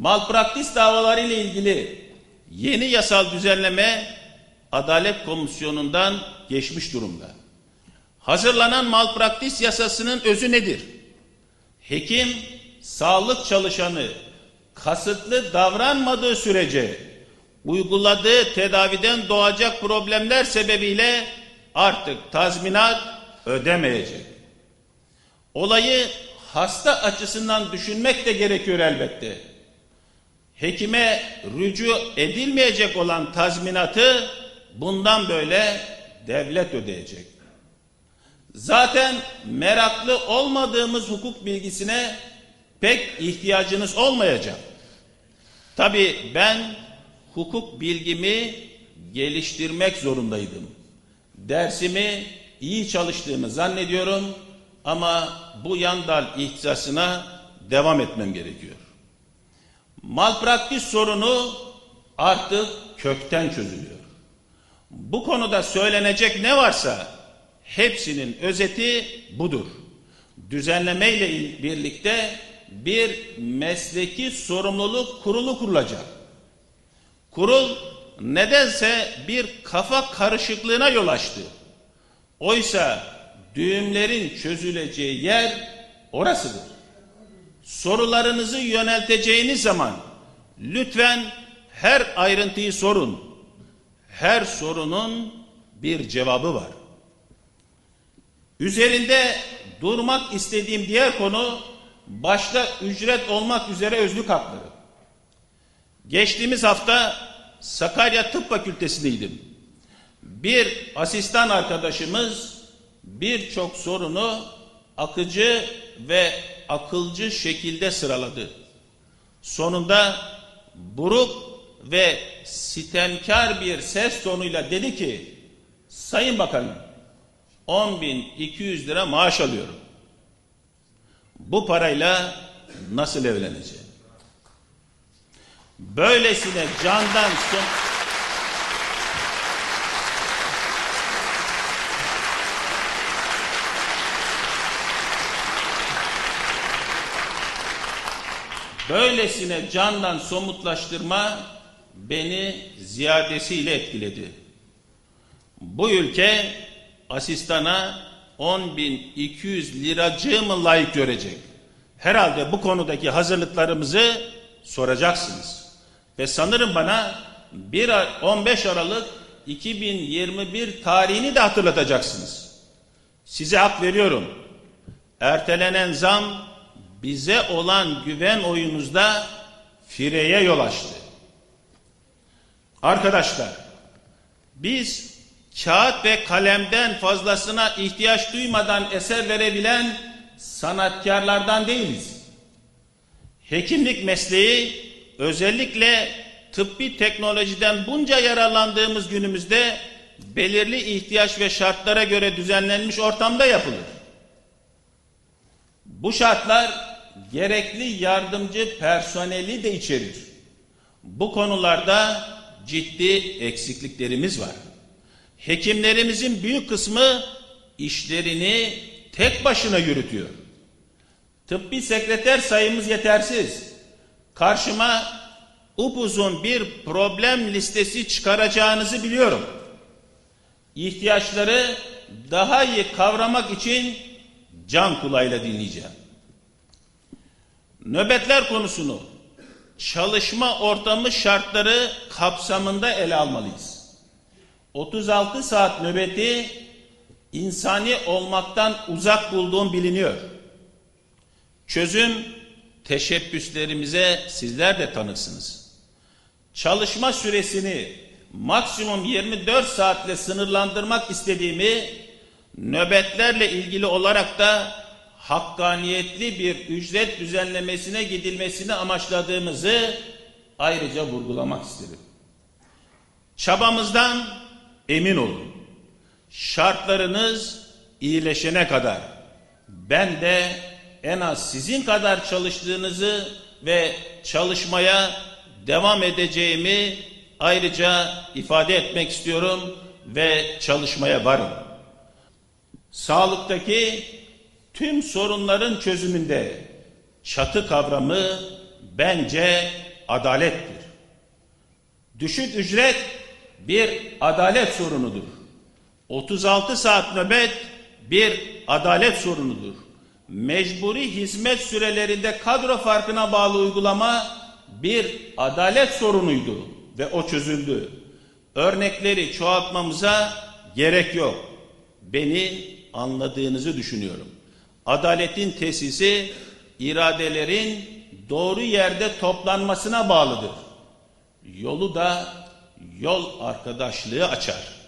Malpraktis davaları ile ilgili yeni yasal düzenleme Adalet Komisyonu'ndan geçmiş durumda. Hazırlanan malpraktis yasasının özü nedir? Hekim, sağlık çalışanı kasıtlı davranmadığı sürece uyguladığı tedaviden doğacak problemler sebebiyle artık tazminat ödemeyecek. Olayı hasta açısından düşünmek de gerekiyor elbette. Hekime rücu edilmeyecek olan tazminatı bundan böyle devlet ödeyecek. Zaten meraklı olmadığımız hukuk bilgisine pek ihtiyacınız olmayacak. Tabii ben hukuk bilgimi geliştirmek zorundaydım. Dersimi iyi çalıştığımı zannediyorum ama bu yan dal ihtisasına devam etmem gerekiyor. Malpraktis sorunu artık kökten çözülüyor. Bu konuda söylenecek ne varsa hepsinin özeti budur. Düzenleme ile il- birlikte bir mesleki sorumluluk kurulu kurulacak. Kurul nedense bir kafa karışıklığına yol açtı. Oysa düğümlerin çözüleceği yer orasıdır. Sorularınızı yönelteceğiniz zaman lütfen her ayrıntıyı sorun. Her sorunun bir cevabı var. Üzerinde durmak istediğim diğer konu başta ücret olmak üzere özlük hakları. Geçtiğimiz hafta Sakarya Tıp Fakültesindeydim. Bir asistan arkadaşımız birçok sorunu akıcı ve akılcı şekilde sıraladı. Sonunda buruk ve sitemkar bir ses tonuyla dedi ki Sayın Bakanım 10.200 lira maaş alıyorum. Bu parayla nasıl evleneceğim? Böylesine candan son... Böylesine candan somutlaştırma beni ziyadesiyle etkiledi. Bu ülke asistana 10.200 liracığı layık görecek? Herhalde bu konudaki hazırlıklarımızı soracaksınız. Ve sanırım bana 1 Ar- 15 Aralık 2021 tarihini de hatırlatacaksınız. Size hak veriyorum. Ertelenen zam bize olan güven oyunuzda fireye yol açtı. Arkadaşlar, biz kağıt ve kalemden fazlasına ihtiyaç duymadan eser verebilen sanatkarlardan değiliz. Hekimlik mesleği özellikle tıbbi teknolojiden bunca yararlandığımız günümüzde belirli ihtiyaç ve şartlara göre düzenlenmiş ortamda yapılır. Bu şartlar gerekli yardımcı personeli de içerir. Bu konularda ciddi eksikliklerimiz var. Hekimlerimizin büyük kısmı işlerini tek başına yürütüyor. Tıbbi sekreter sayımız yetersiz. Karşıma upuzun bir problem listesi çıkaracağınızı biliyorum. İhtiyaçları daha iyi kavramak için can kulağıyla dinleyeceğim. Nöbetler konusunu çalışma ortamı şartları kapsamında ele almalıyız. 36 saat nöbeti insani olmaktan uzak bulduğum biliniyor. Çözüm teşebbüslerimize sizler de tanıksınız. Çalışma süresini maksimum 24 saatle sınırlandırmak istediğimi nöbetlerle ilgili olarak da hakkaniyetli bir ücret düzenlemesine gidilmesini amaçladığımızı ayrıca vurgulamak isterim. Çabamızdan emin olun. Şartlarınız iyileşene kadar ben de en az sizin kadar çalıştığınızı ve çalışmaya devam edeceğimi ayrıca ifade etmek istiyorum ve çalışmaya varım. Sağlıktaki tüm sorunların çözümünde çatı kavramı bence adalettir. Düşük ücret bir adalet sorunudur. 36 saat nöbet bir adalet sorunudur. Mecburi hizmet sürelerinde kadro farkına bağlı uygulama bir adalet sorunuydu ve o çözüldü. Örnekleri çoğaltmamıza gerek yok. Beni anladığınızı düşünüyorum. Adaletin tesisi iradelerin doğru yerde toplanmasına bağlıdır. Yolu da yol arkadaşlığı açar.